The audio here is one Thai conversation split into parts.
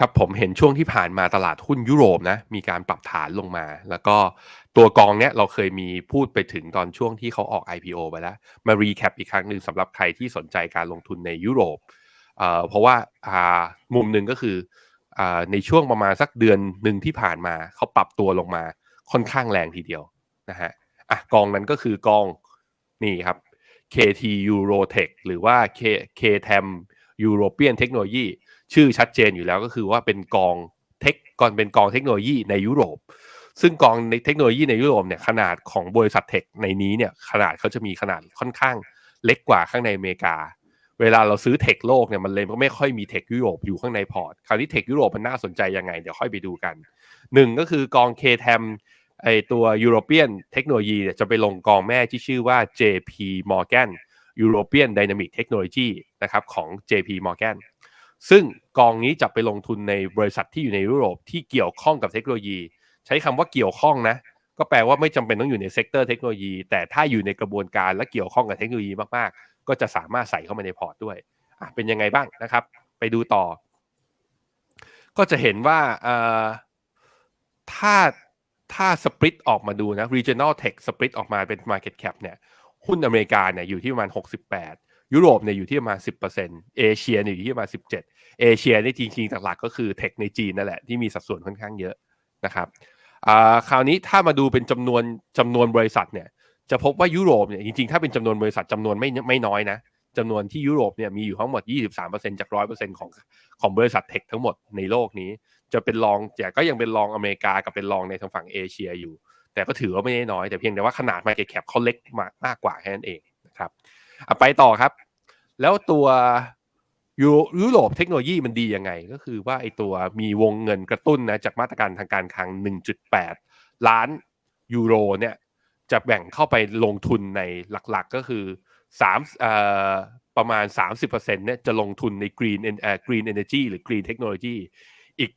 ครับผมเห็นช่วงที่ผ่านมาตลาดหุ้นยุโรปนะมีการปรับฐานลงมา แล้วก็ตัวกองเนี้ยเราเคยมีพูดไปถึงตอนช่วงที่เขาออก IPO ไปแล้ว มารีแคปอีกครั้งหนึ่งสำหรับใครที่สนใจการลงทุนในยุโรปเอ่อเพราะว่าอ่ามุมหนึ่งก็คืออ่าในช่วงประมาณสักเดือนหนึ่งที่ผ่านมาเขาปรับตัวลงมาค่อนข้างแรงทีเดียวนะฮะอะกองนั้นก็คือกองนี่ครับ KT Eurotech หรือว่า K KTEM European Technology ชื่อชัดเจนอยู่แล้วก็คือว่าเป็นกองเทคก่อนเป็นกองเทคโนโลยีในยุโรป ซึ่งกองในเทคโนโลยีในยุโรปเนี่ยขนาดของบริษัทเทคในนี้เนี่ยขนาดเขาจะมีขนาดค่อนข้างเล็กกว่าข้างในอเมริกา เวลาเราซื้อเทคโลกเนี่ยมันเลยก็ไม่ค่อยมีเทคยุโรปอยู่ข้างในพอร์ต คราวนี้เทคยุโรปมันน่าสนใจยังไง เดี๋ยวค่อยไปดูกันหนึ่งก็คือกอง KTEM ไอตัว European เทคโนโลยีเนี่ยจะไปลงกองแม่ที่ชื่อว่า JP Morgan European Dynamic Technology นะครับของ JP Morgan ซึ่งกองนี้จะไปลงทุนในบริษัทที่อยู่ในยุโรปที่เกี่ยวข้องกับเทคโนโลยี ใช้คำว่าเกี่ยวข้องนะก็แปลว่าไม่จำเป็นต้องอยู่ในเซกเตอร์เทคโนโลยี แต่ถ้าอยู่ในกระบวนการและเกี่ยวข้องกับเทคโนโลยีมากๆ ก็จะสามารถใส่เข้ามาในพอร์ตด้วยเป็นยังไงบ้างนะครับ ไปดูต่อ ก็จะเห็นว่าถ้าถ้าสปริตออกมาดูนะ regional tech สปริตออกมาเป็น market cap เนี่ย หุ้นอเมริกาเนี่ยอยู่ที่ประมาณ 68 ยุโรปเนี่ยอยู่ที่ประมาณ10%เอเชียเนี่ยอยู่ที่ประมาณ17 เอเชียนี่จริงๆหลักๆก็คือเทคในจีนนั่นแหละที่มีสัดส่วนค่อนข้างเยอะนะครับคราวนี้ถ้ามาดูเป็นจำนวนจำนวนบริษัทเนี่ยจะพบว่ายุโรปเนี่ยจริงๆ ถ้าเป็นจำนวนบริษัทจำนวนไม่ไม่น้อยนะจำนวนที่ยุโรปเนี่ยมีอยู่ทั้งหมด 23%จาก 100%ของของบริษัทเทคทั้งหมดในโลกนี้ จะเป็นรองแต่ก็ยังเป็นรองอเมริกากับเป็นรองในทางฝั่งเอเชียอยู่ แต่ก็ถือว่าไม่ได้น้อยแต่เพียงแต่ว่าขนาด market cap เขาเล็กมากมากกว่าแค่นั้นเองนะครับ ไปต่อครับ แล้วตัวยุโรปเทคโนโลยีมันดียังไง ก็คือว่าไอตัวมีวงเงินกระตุ้นนะจากมาตรการทางการคลัง 1.8 ล้านยูโรเนี่ยจะแบ่งเข้าไปลงทุนในหลักๆก็คือ3เอ่อประมาณ 30%เนี่ยจะลงทุนใน Green เอ่อ Green Energy หรือ Green Technology อีก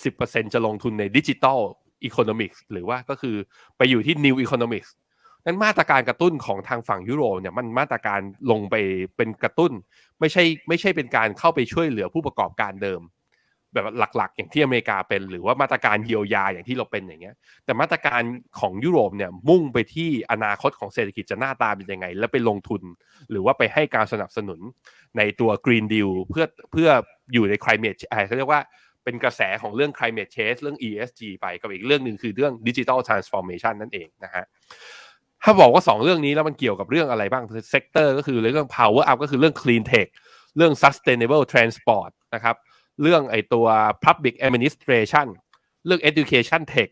70%จะลงทุนใน Digital Economics หรือว่าก็คือไปอยู่ที่ New Economics นั้นมาตรการกระตุ้นของทางฝั่งยุโรปเนี่ยมันมาตรการลงไปเป็นกระตุ้น ไม่ใช่ไม่ใช่เป็นการเข้าไปช่วยเหลือผู้ประกอบการเดิม แบบหลักๆ อย่างที่อเมริกาเป็น หรือว่ามาตรการเยียวยาอย่างที่เราเป็นอย่างเงี้ย แต่มาตรการของยุโรปเนี่ยมุ่งไปที่อนาคตของเศรษฐกิจจะหน้าตาเป็นยังไง แล้วไปลงทุน หรือว่าไปให้การสนับสนุนในตัว Green Deal เพื่อเพื่ออยู่ใน climate เขาเรียกว่าเป็นกระแสของเรื่อง climate change เรื่อง ESG ไปกับอีกเรื่องหนึ่งคือเรื่อง digital transformation นั่นเองนะฮะ ถ้าบอกว่า 2 เรื่องนี้แล้วมันเกี่ยวกับเรื่องอะไรบ้างเซกเตอร์ก็คือเรื่อง power up ก็คือเรื่อง clean tech เรื่อง sustainable transport นะครับ เรื่องไอตัว public administration เรื่อง education tech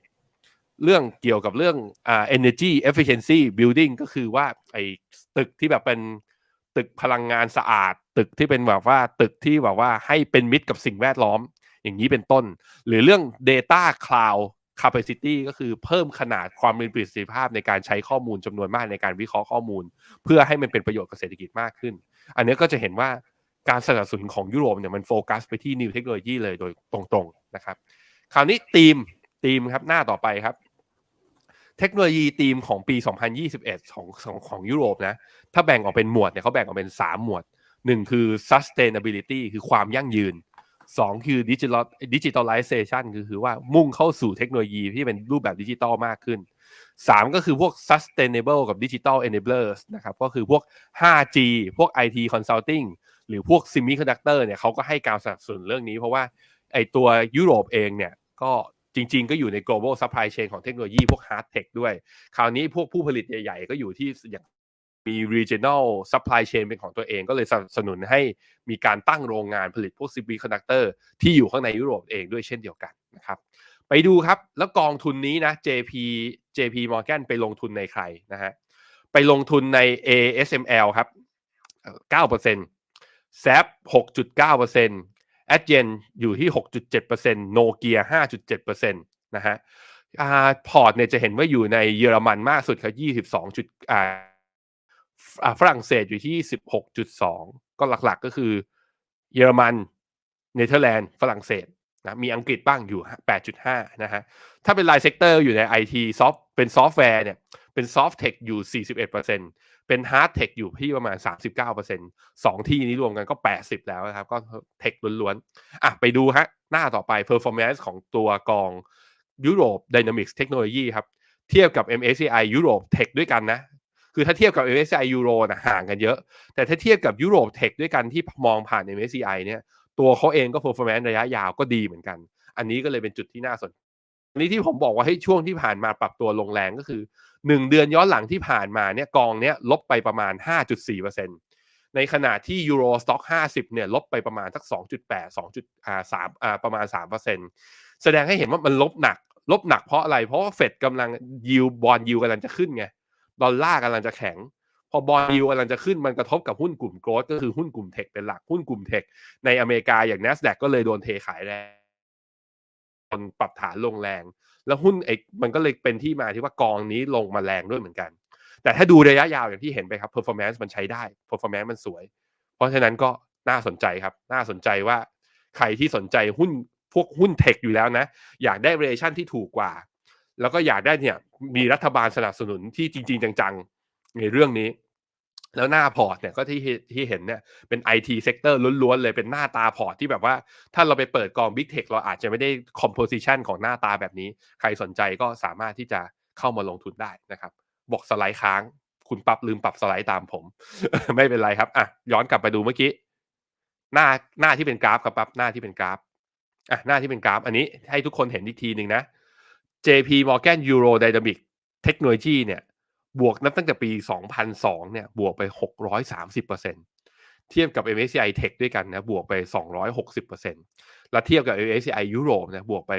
เรื่องเกี่ยวกับเรื่องอ่า energy efficiency building ก็คือว่าไอตึกที่แบบเป็นตึกพลังงานสะอาด ตึกที่เป็นแบบว่าตึกที่แบบว่าให้เป็นมิตรกับสิ่งแวดล้อม อย่างนี้เป็นต้น หรือเรื่อง data cloud capacity ก็คือเพิ่มขนาดความมีประสิทธิภาพในการใช้ข้อมูลจำนวนมากในการวิเคราะห์ข้อมูล เพื่อให้มันเป็นประโยชน์กับเศรษฐกิจมากขึ้น อันนี้ก็จะเห็นว่าการสนับสนุนของยุโรปเนี่ยมันโฟกัสไปที่นิวเทคโนโลยีเลยโดยตรงๆนะครับ คราวนี้ทีมทีมครับหน้าต่อไปครับ เทคโนโลยีทีมของปี 2021 ของของของยุโรปนะถ้าแบ่งออกเป็นหมวดเนี่ยเขาแบ่งออกเป็น 3 หมวด 1 คือ sustainability คือความยั่งยืน สองคือดิจิทัลดิจิทัลไลเซชันคือคือว่ามุ่งเข้าสู่เทคโนโลยีที่เป็นรูปแบบดิจิตอลมากขึ้นสามก็คือพวก sustainable กับ digital enablers นะครับ ก็คือพวก 5G พวก IT consulting หรือพวก semiconductor เนี่ยเขาก็ให้การสนับสนุนเรื่องนี้ เพราะว่าไอตัวยุโรปเองเนี่ยก็จริง ๆ ก็อยู่ใน global supply chain ของเทคโนโลยีพวก hard tech ด้วย คราวนี้พวกผู้ผลิตใหญ่ ๆ ก็อยู่ที่อย่าง มี regional supply chain เป็นของตัวเอง ก็เลยสนับสนุนให้มีการตั้งโรงงานผลิตพวก semiconductor ที่อยู่ข้างในยุโรปเองด้วยเช่นเดียวกันนะครับไปดูครับ แล้วกองทุนนี้นะ JP JP Morgan ไปลงทุนในใครนะฮะไปลงทุนใน ASML ครับ 9% SAP 6.9% a d g e n อยู่ที่ 6.7% Nokia 5.7%นะฮะพอร์ตเนี่ยจะเห็นว่าอยู่ในเยอรมันมากสุดครับ22จุดอ่า ฝรั่งเศสอยู่ที่ 16.2 ก็หลักๆก็คือ เยอรมัน เนเธอร์แลนด์ ฝรั่งเศสนะมีอังกฤษบ้างอยู่ 8.5 นะฮะ ถ้าเป็นรายเซกเตอร์อยู่ใน IT ซอฟเป็นซอฟต์แวร์เนี่ย เป็น soft tech อยู่ 41%เป็น hard tech อยู่ที่ประมาณ 39%สองที่นี้รวมกันก็ 80 แล้วนะครับ ก็ tech ล้วนๆ อะ ไปดูฮะ หน้าต่อไป performance ของตัวกองยุโรป Dynamics Technology ครับ เทียบกับ MSCI ยุโรป Tech ด้วยกันนะ คือถ้าเทียบกับ MSCI Euro นะห่างกันเยอะ แต่ถ้าเทียบกับยุโรป Tech ด้วยกันที่มองผ่าน MSCI เนี่ยตัวเขาเองก็ performance ระยะยาวก็ดีเหมือนกัน อันนี้ก็เลยเป็นจุดที่น่าสนอันนี้ที่ผมบอกว่าให้ช่วงที่ผ่านมาปรับตัวลงแรงก็คือ 1 เดือนย้อนหลังที่ผ่านมาเนี่ยกองเนี้ยลบไปประมาณ 5.4%ในขณะที่ Euro Stock 50เนี่ยลบไปประมาณสัก 2.8 2อ่า3อ่าประมาณ 3%แสดงให้เห็นว่ามันลบหนักลบหนักเพราะอะไร เพราะว่าเฟดกำลังยิวบอลยิวกำลังจะขึ้นไง ดอลลาร์กำลังจะแข็ง พอบอลยิวกำลังจะขึ้นมันกระทบกับหุ้นกลุ่มโกลด์ก็คือหุ้นกลุ่มเทคเป็นหลักหุ้นกลุ่มเทคในอเมริกาอย่าง NASDAQ ก็เลยโดนเทขายแรงนปรับฐานลงแรง แล้วหุ้นเอกมันก็เลยเป็นที่มาที่ว่ากองนี้ลงมาแรงด้วยเหมือนกัน แต่ถ้าดูระยะยาวอย่างที่เห็นไปครับ performance มันใช้ได้ performance มันสวย เพราะฉะนั้นก็น่าสนใจครับ น่าสนใจว่าใครที่สนใจหุ้นพวกหุ้นเทคอยู่แล้วนะ อยากได้ valuation ที่ถูกกว่า แล้วก็อยากได้เนี่ยมีรัฐบาลสนับสนุนที่จริง ๆ จังๆ ในเรื่องนี้ แล้วหน้าพอร์ตเนี่ยก็ที่ที่เห็นเนี่ยเป็น IT sector ล้วนๆเลยเป็นหน้าตาพอร์ตที่แบบว่า ถ้าเราไปเปิดกอง Big Tech เราอาจจะไม่ได้ composition ของหน้าตาแบบนี้ ใครสนใจก็สามารถที่จะเข้ามาลงทุนได้นะครับบอกสไลด์ค้าง คุณปรับลืมปรับสไลด์ตามผม ไม่เป็นไรครับอะย้อนกลับไปดูเมื่อกี้หน้าหน้าที่เป็นกราฟครับปั๊บหน้าที่เป็นกราฟอะหน้าที่เป็นกราฟ อันนี้ให้ทุกคนเห็นอีกทีหนึ่งนะ JP Morgan Euro Dynamic Technology เนี่ยบวกนับตั้งแต่ปี 2002 เนี่ยบวกไป 630%เทียบกับ MSCI Tech ด้วยกันนะบวกไป 260%และเทียบกับ MSCI ยุโรปนะบวกไป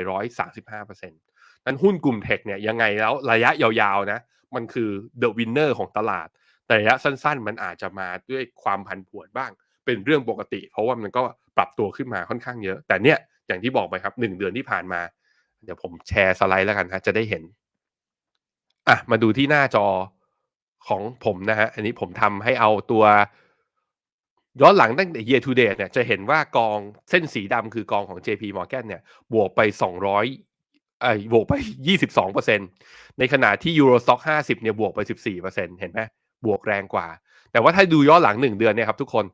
135%นั้นหุ้นกลุ่มเทคเนี่ยยังไงแล้วระยะยาวๆนะมันคือ the winner ของตลาด แต่ระยะสั้นๆ มันอาจจะมาด้วยความผันผวนบ้าง เป็นเรื่องปกติ เพราะว่ามันก็ปรับตัวขึ้นมาค่อนข้างเยอะ แต่เนี่ยอย่างที่บอกไปครับ1เดือนที่ผ่านมา เดี๋ยวผมแชร์สไลด์แล้วกันฮะจะได้เห็นอะมาดูที่หน้าจอของผมนะฮะอันนี้ผมทำให้เอาตัวย้อนหลังตั้งแต่ year to date เนี่ยจะเห็นว่ากองเส้นสีดำคือกองของ JP Morgan เนี่ยบวกไป 200เอ่อบวกไป 22%ในขณะที่ Euro Stock 50 เนี่ยบวกไป 14%เห็นไหมบวกแรงกว่า แต่ว่าถ้าดูย้อนหลัง 1 เดือนเนี่ยครับทุกคน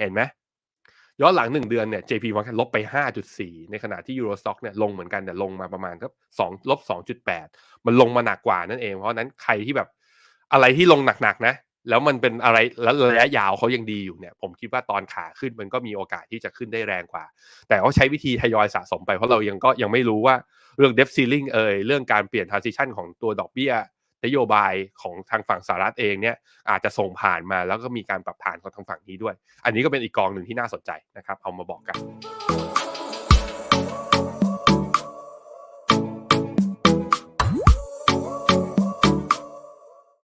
เห็นไหม ย้อนหลัง 1 เดือนเนี่ย JP Morgan ลบไป 5.4 ในขณะที่ Euro Stock เนี่ยลงเหมือนกันแต่ลงมาประมาณครับ2ลบ 2.8 มันลงมาหนักกว่านั่นเอง เพราะนั้นใครที่แบบอะไรที่ลงหนักๆนะ แล้วมันเป็นอะไรแล้วระยะยาวเขายังดีอยู่เนี่ย ผมคิดว่าตอนขาขึ้นมันก็มีโอกาสที่จะขึ้นได้แรงกว่า แต่เขาใช้วิธีทยอยสะสมไปเพราะเรายังก็ยังไม่รู้ว่าเรื่อง debt ceiling เอ่ยเรื่องการเปลี่ยน transition ของตัวดอกเบี้ย นโยบายของทางฝั่งสหรัฐเองเนี่ยอาจจะส่งผ่านมาแล้วก็มีการปรับฐานของทางฝั่งนี้ด้วย อันนี้ก็เป็นอีกกองหนึ่งที่น่าสนใจนะครับ เอามาบอกกัน